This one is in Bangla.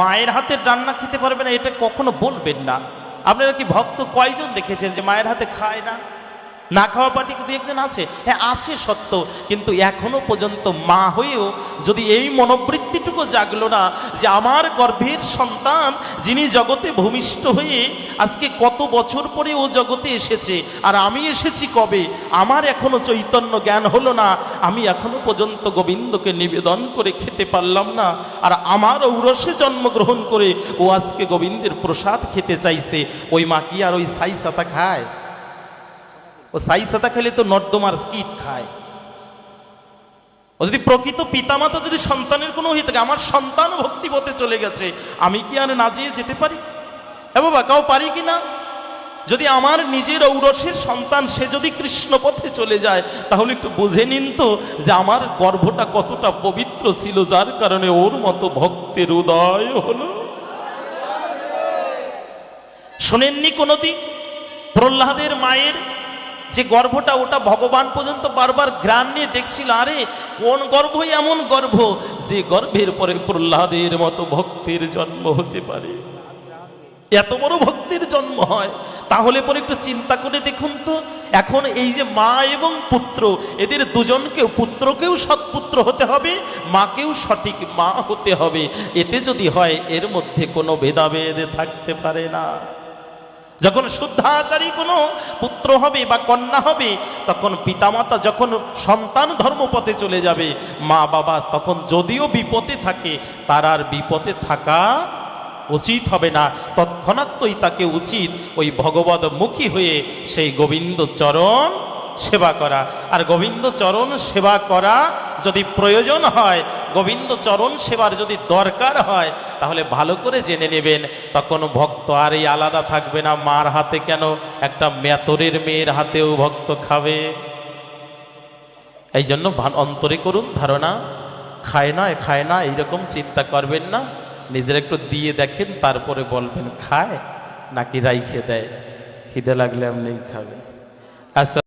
মায়ের হাতের রান্না খেতে পারবে না, এটা কখনো বলবেন না। আপনারা কি ভক্ত কয়জন দেখেছেন যে মায়ের হাতে খায় না? না খাওয়া পার্টি দু একজন আছে? হ্যাঁ আছে সত্য, কিন্তু এখনও পর্যন্ত মা হয়েও যদি এই মনোবৃত্তিটুকু জাগলো না যে আমার গর্ভের সন্তান যিনি জগতে ভূমিষ্ঠ হয়ে আজকে কত বছর পরে ও জগতে এসেছে আর আমি এসেছি কবে? আমার এখনও চৈতন্য জ্ঞান হলো না। আমি এখনও পর্যন্ত গোবিন্দকে নিবেদন করে খেতে পারলাম না। আর আমার ঔরসে জন্মগ্রহণ করে ও আজকে গোবিন্দের প্রসাদ খেতে চাইছে। ওই মা কি আর ওই সাই সাতা খায়? ও সাই সাদা খেলে তো নর্দমার স্কিট খায়। ও যদি প্রকৃত পিতামাতা যদি সন্তানের কোনো হয়ে থাকে, আমার সন্তান ভক্তিপথে চলে গেছে, আমি কি আর না যেয়ে যেতে পারি? হ্যাঁ বাবা, কাউ পারি কি না? যদি আমার নিজের ঔরসের সন্তান, সে যদি কৃষ্ণ পথে চলে যায়, তাহলে একটু বুঝে নিন তো যে আমার গর্ভটা কতটা পবিত্র ছিল, যার কারণে ওর মতো ভক্তের উদয় হলো। শোনেননি কোনোদিন প্রহ্লাদের মায়ের যে গর্ভটা, ওটা ভগবান পর্যন্ত বারবার গ্রান নিয়ে দেখছিল, আরে, কোন গর্ভ এমন গর্ভ যে গর্ভের পরে প্রহ্লাদের মতো ভক্তির জন্ম হতে পারে। এত বড় ভক্তির জন্ম হয়। তাহলে পরে একটু চিন্তা করে দেখুন তো, এখন এই যে মা এবং পুত্র, এদের দুজনকেও, পুত্রকেও সৎপুত্র হতে হবে, মাকেও সঠিক মা হতে হবে। এতে যদি হয়, এর মধ্যে কোনো ভেদাভেদ থাকতে পারে না। যখন শুদ্ধাচারী কোনো পুত্র হবে বা কন্যা হবে, তখন পিতামাতা যখন সন্তান ধর্মপথে চলে যাবে, মা বাবা তখন যদিও বিপদে থাকে, তার আর বিপদে থাকা উচিত হবে না। তৎক্ষণাৎই তাকে উচিত ওই ভগবত মুখী হয়ে সেই গোবিন্দ চরণ সেবা করা। আর গোবিন্দ চরণ সেবা করা যদি প্রয়োজন হয় গোবিন্দ চরণ সেবার যদি দরকার হয় তাহলে ভালো করে জেনে নেবেন, তখন ভক্ত আর এই আলাদা থাকবে না, মার হাতে কেন? একটা মেতরের মেয়ের হাতেও ভক্ত খাবে। এই জন্য অন্তরে করুন ধারণা, খায় না খায় না, এইরকম চিন্তা করবেন না। নিজের একটু দিয়ে দেখেন, তারপরে বলবেন, খায়, নাকি রাইখে দেয়। খিদে লাগলে এমনি খাবে আচ্ছা।